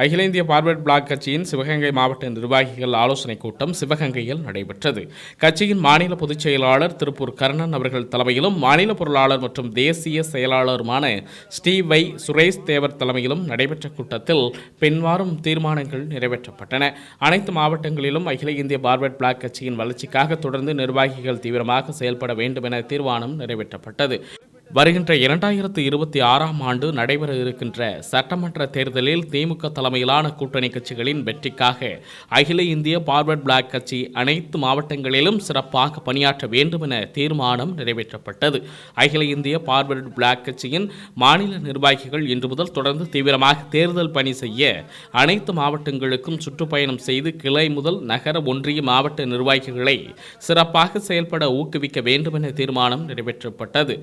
அகில இந்திய forward black கட்சியின் சிவகங்கை மாவட்ட நிர்வாகிகள் ஆலோசனைக் கூட்டம் சிவகங்கையில் நடைபெற்றது. கட்சியின் மாநில பொதுச் செயலாளர் திருப்பூர் கர்ணன் அவர்கள் தலைமையிலும் மாநில பொருளாளர் மற்றும் தேசிய செயலாளருமான ஸ்டீவ் வை சுரேஷ் தேவர் தலைமையிலும் நடைபெற்ற கூட்டத்தில் பின்வாரும் தீர்மானங்கள் நிறைவேற்றப்பட்டன. அனைத்து மாவட்டங்களிலும் அகில இந்திய பார்வர்ட் பிளாக் கட்சியின் வளர்ச்சிக்காக தொடர்ந்து நிர்வாகிகள் தீவிரமாக செயல்பட வேண்டும் என தீர்மானம் நிறைவேற்றப்பட்டது. வருகின்ற இரண்டாயிரத்து இருபத்தி ஆறாம் ஆண்டு நடைபெற இருக்கின்ற சட்டமன்ற தேர்தலில் திமுக தலைமையிலான கூட்டணி கட்சிகளின் வெற்றிக்காக அகில இந்திய பார்வர்ட் பிளாக் கட்சி அனைத்து மாவட்டங்களிலும் சிறப்பாக பணியாற்ற வேண்டும் என தீர்மானம் நிறைவேற்றப்பட்டது. அகில இந்திய பார்வர்ட் பிளாக் கட்சியின் மாநில நிர்வாகிகள் இன்று முதல் தொடர்ந்து தீவிரமாக தேர்தல் பணி செய்ய அனைத்து மாவட்டங்களுக்கும் சுற்றுப்பயணம் செய்து கிளை முதல் நகர ஒன்றிய மாவட்ட நிர்வாகிகளை சிறப்பாக செயல்பட ஊக்குவிக்க வேண்டும் என தீர்மானம் நிறைவேற்றப்பட்டது.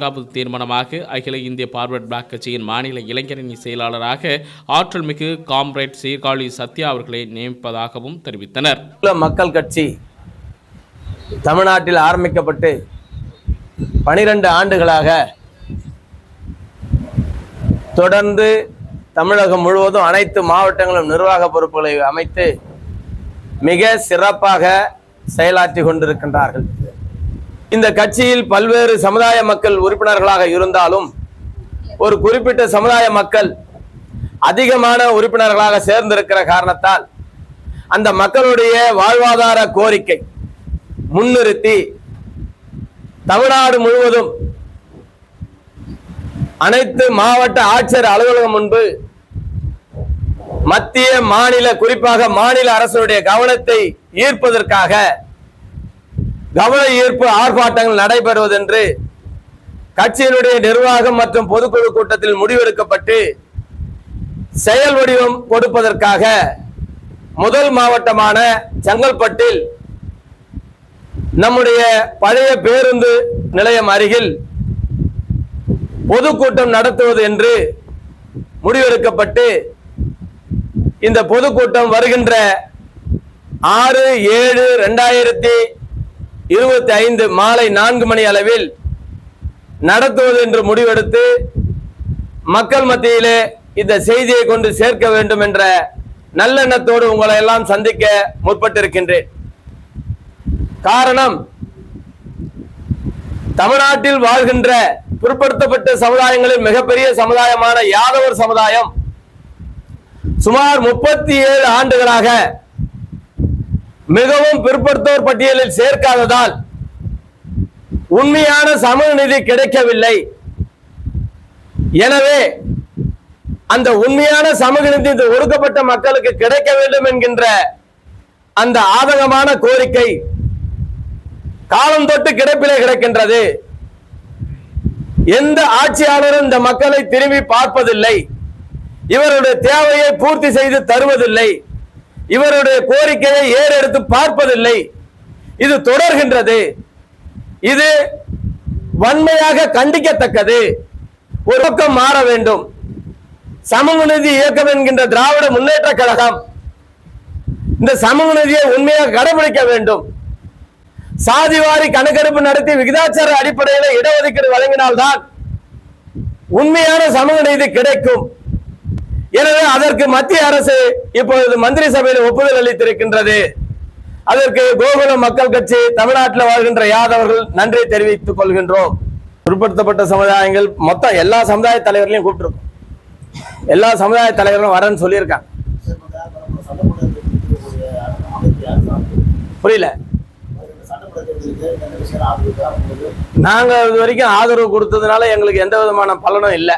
நான்காவது தீர்மானமாக அகில இந்திய பார்வர்ட் பிளாக் கட்சியின் மாநில இளைஞரணி செயலாளராக ஆற்றல் மிகு காம்ரேட் சீர்காழி சத்யா அவர்களை நியமிப்பதாகவும் தெரிவித்தனர். மக்கள் கட்சி தமிழ்நாட்டில் ஆரம்பிக்கப்பட்டு பனிரெண்டு ஆண்டுகளாக தொடர்ந்து தமிழகம் முழுவதும் அனைத்து மாவட்டங்களும் நிர்வாக பொறுப்புகளை அமைத்து மிக சிறப்பாக செயலாற்றி கொண்டிருக்கின்றார்கள். இந்த கட்சியில் பல்வேறு சமுதாய மக்கள் உறுப்பினர்களாக இருந்தாலும் ஒரு குறிப்பிட்ட சமுதாய மக்கள் அதிகமான உறுப்பினர்களாக சேர்ந்திருக்கிற காரணத்தால் அந்த மக்களுடைய வாழ்வாதார கோரிக்கை முன்னிறுத்தி தமிழ்நாடு முழுவதும் அனைத்து மாவட்ட ஆட்சியர் அலுவலகம் முன்பு மத்திய மாநில குறிப்பாக மாநில அரசுடைய கவனத்தை ஈர்ப்பதற்காக கவன ஈர்ப்பு ஆர்ப்பாட்டங்கள் நடைபெறுவதென்று கட்சியினுடைய நிர்வாகம் மற்றும் பொதுக்குழு கூட்டத்தில் முடிவெடுக்கப்பட்டு செயல் வடிவம் கொடுப்பதற்காக முதல் மாவட்டமான செங்கல்பட்டில் நம்முடைய பழைய பேருந்து நிலையம் அருகில் பொதுக்கூட்டம் நடத்துவது என்று முடிவெடுக்கப்பட்டு இந்த பொதுக்கூட்டம் வருகின்ற ஆறு ஏழு ரெண்டாயிரத்தி இருபத்தி ஐந்து மாலை நான்கு மணி அளவில் நடத்துவது என்று முடிவெடுத்து மக்கள் மத்தியிலே இந்த செய்தியை கொண்டு சேர்க்க வேண்டும் என்ற நல்லெண்ணத்தோடு உங்களை எல்லாம் சந்திக்க முற்பட்டிருக்கின்றேன். காரணம் தமிழ்நாட்டில் வாழ்கின்ற பிற்படுத்தப்பட்ட சமுதாயங்களில் மிகப்பெரிய சமுதாயமான யாதவர் சமுதாயம் சுமார் முப்பத்தி ஏழு ஆண்டுகளாக மிகவும் பிற்படுத்தோர் பட்டியலில் சேர்க்காததால் உண்மையான சமூக நிதி கிடைக்கவில்லை. எனவே அந்த உண்மையான சமூக நிதி இந்த ஒடுக்கப்பட்ட மக்களுக்கு கிடைக்க வேண்டும் என்கின்ற அந்த ஆதகமான கோரிக்கை காலம் தொட்டு கிடப்பிலே கிடக்கின்றது. எந்த ஆட்சியாளரும் இந்த மக்களை திரும்பி பார்ப்பதில்லை. இவருடைய தேவையை பூர்த்தி செய்து தருவதில்லை. இவருடைய கோரிக்கையை ஏறெடுத்து பார்ப்பதில்லை. இது தொடர்கின்றது. இது வன்மையாக கண்டிக்கத்தக்கது. ஒரு பக்கம் மாற வேண்டும். சமூக நிதி இயக்கம் என்கின்ற திராவிட முன்னேற்ற கழகம் இந்த சமூக நிதியை உண்மையாக கடைபிடிக்க வேண்டும். சாதிவாரி கணக்கெடுப்பு நடத்தி விகிதாச்சார அடிப்படையில் இடஒதுக்கீடு வழங்கினால்தான் உண்மையான சமூக நீதி கிடைக்கும். எனவே அதற்கு மத்திய அரசு இப்பொழுது மந்திரி சபையில் ஒப்புதல் அளித்திருக்கின்றது. அதற்கு கோகுலம் மக்கள் கட்சி தமிழ்நாட்டில் வாழ்கின்ற யாதவர்கள் நன்றி தெரிவித்துக் கொள்கின்றோம். பிற்படுத்தப்பட்ட சமுதாயங்கள் மொத்தம் எல்லா சமுதாய தலைவர்களையும் கூப்பிட்டுருக்கோம். எல்லா சமுதாய தலைவர்களும் வரேன்னு சொல்லியிருக்காங்க. புரியல? நாங்கள் இது வரைக்கும் ஆதரவு கொடுத்ததுனால எங்களுக்கு எந்த விதமான பலனும் இல்லை.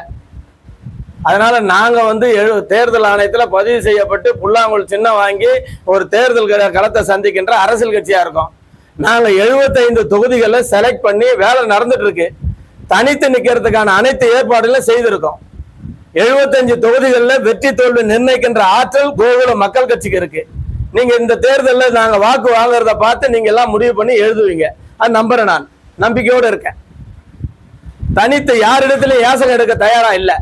அதனால நாங்க வந்து எழு தேர்தல் ஆணையத்துல பதிவு செய்யப்பட்டு புல்லாங்குழல் சின்னம் வாங்கி ஒரு தேர்தல் களத்தை சந்திக்கின்ற அரசியல் கட்சியா இருக்கோம். நாங்க 75 தொகுதிகளை செலக்ட் பண்ணி வேலை நடந்துட்டு இருக்கு. தனித்து நிக்கிறதுக்கான அனைத்து ஏற்பாடுகளும் செய்திருக்கோம். 75 தொகுதிகளில் வெற்றி தோல்வி நிர்ணயிக்கின்ற ஆற்றல் கோகுல மக்கள் கட்சிக்கு இருக்கு. நீங்க இந்த தேர்தலில் நாங்க வாக்கு வாங்குறத பார்த்து நீங்க எல்லாம் முடிவு பண்ணி எழுதுவீங்க. அது நம்புறேன் நான். நம்பிக்கையோடு இருக்கேன். தனித்து யாரிடத்திலும் யாசகம் எடுக்க தயாரா இல்லை.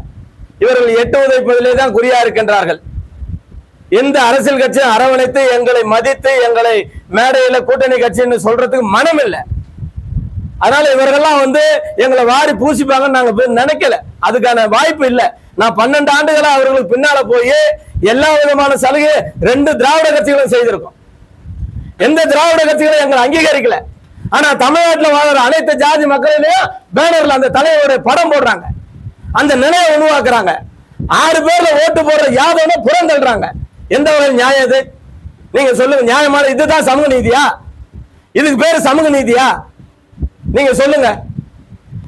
இவர்கள் எட்டு உதைப்பதிலே தான் குறியா இருக்கின்றார்கள். எந்த அரசியல் கட்சியும் அரவணைத்து எங்களை மதித்து எங்களை மேடையில கூட்டணி கட்சின்னு சொல்றதுக்கு மனம் இல்லை அதனால இவர்கள்லாம் வந்து எங்களை வாரி பூசிப்பாங்கன்னு நாங்க போய் நினைக்கல. அதுக்கான வாய்ப்பு இல்லை. நான் பன்னெண்டு ஆண்டுகளா அவர்களுக்கு பின்னால போய் எல்லா விதமான சலுகை ரெண்டு திராவிட கட்சிகளும் செய்திருக்கோம். எந்த திராவிட கட்சிகளும் எங்களை அங்கீகரிக்கல. ஆனா தமிழ்நாட்டில் வாழ்ற அனைத்து ஜாதி மக்களிலையும் பேனர்ல அந்த தலைவருடைய படம் போடுறாங்க. அந்த நிலையை உருவாக்குறாங்க. ஆறு பேர்ல ஓட்டு போடுற யாதவன புறந்தள்ளுறாங்க எந்த வகையில் நியாயம் இது? நீங்க சொல்லுங்க நியாயமான இதுதான் சமூக நீதியா? இதுக்கு பேர் சமூக நீதியா? நீங்க சொல்லுங்க.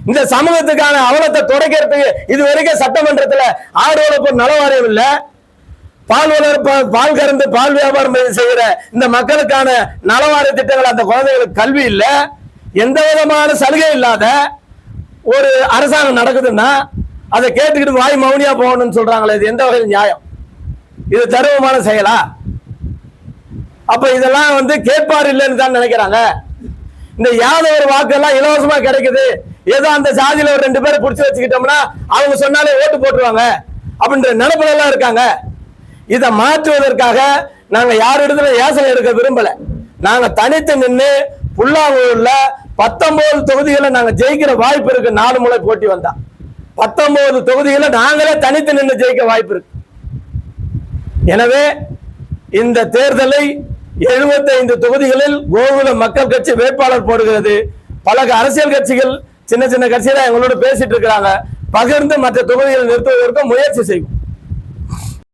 இந்த சமூகத்துக்கான அவலத்தை துடைக்கிறதுக்கு இது வரைக்கும் சட்டமன்றத்துல ஆடோட போர் நலவாரியம் இல்லை. பால் வளர்ப்ப பால் கறந்து பால் வியாபாரம் செய்கிற இந்த மக்களுக்கான நலவாரிய திட்டங்கள் அந்த குழந்தைகளுக்கு கல்வி இல்லை. எந்த விதமான சலுகை இல்லாத ஒரு அரசாங்கம் நடக்குதுன்னா அதை கேட்டுக்கிட்டு வாய் மௌனியா போகணும்னு சொல்றாங்களே இது எந்த வகையில் நியாயம்? இது தருவமான செயலா? அப்ப இதெல்லாம் வந்து கேட்பார் இல்லைன்னு தான் நினைக்கிறாங்க. இந்த யாதவர் வாக்கெல்லாம் இலவசமா கிடைக்குது. ஏதோ அந்த சாதியில ஒரு ரெண்டு பேரை பிடிச்சி வச்சுக்கிட்டோம்னா அவங்க சொன்னாலே ஓட்டு போட்டுருவாங்க. அப்படின்ற நினைப்புல எல்லாம் இருக்காங்க. இதை மாற்றுவதற்காக நாங்க யார் இடத்துல யோசனை எடுக்க விரும்பல. நாங்க தனித்து நின்று புல்லாங்கூர்ல பத்தொன்பது தொகுதிகளை நாங்க ஜெயிக்கிற வாய்ப்பு இருக்கு. நாலு முறை போட்டி வந்தா. பத்தொன்பது தொகுதிகளை நாங்களே தனித்து நின்று ஜெயிக்க வாய்ப்பு இருக்கு. எனவே இந்த தேர்தலை 75 தொகுதிகளில் கோகுல மக்கள் கட்சி வேட்பாளர் போடுகிறது. பல அரசியல் கட்சிகள் சின்ன சின்ன கட்சியில எங்களோட பேசிட்டு இருக்கிறாங்க. பகிர்ந்து மற்ற தொகுதிகளை நிறுத்துவதற்கு முயற்சி செய்வோம்.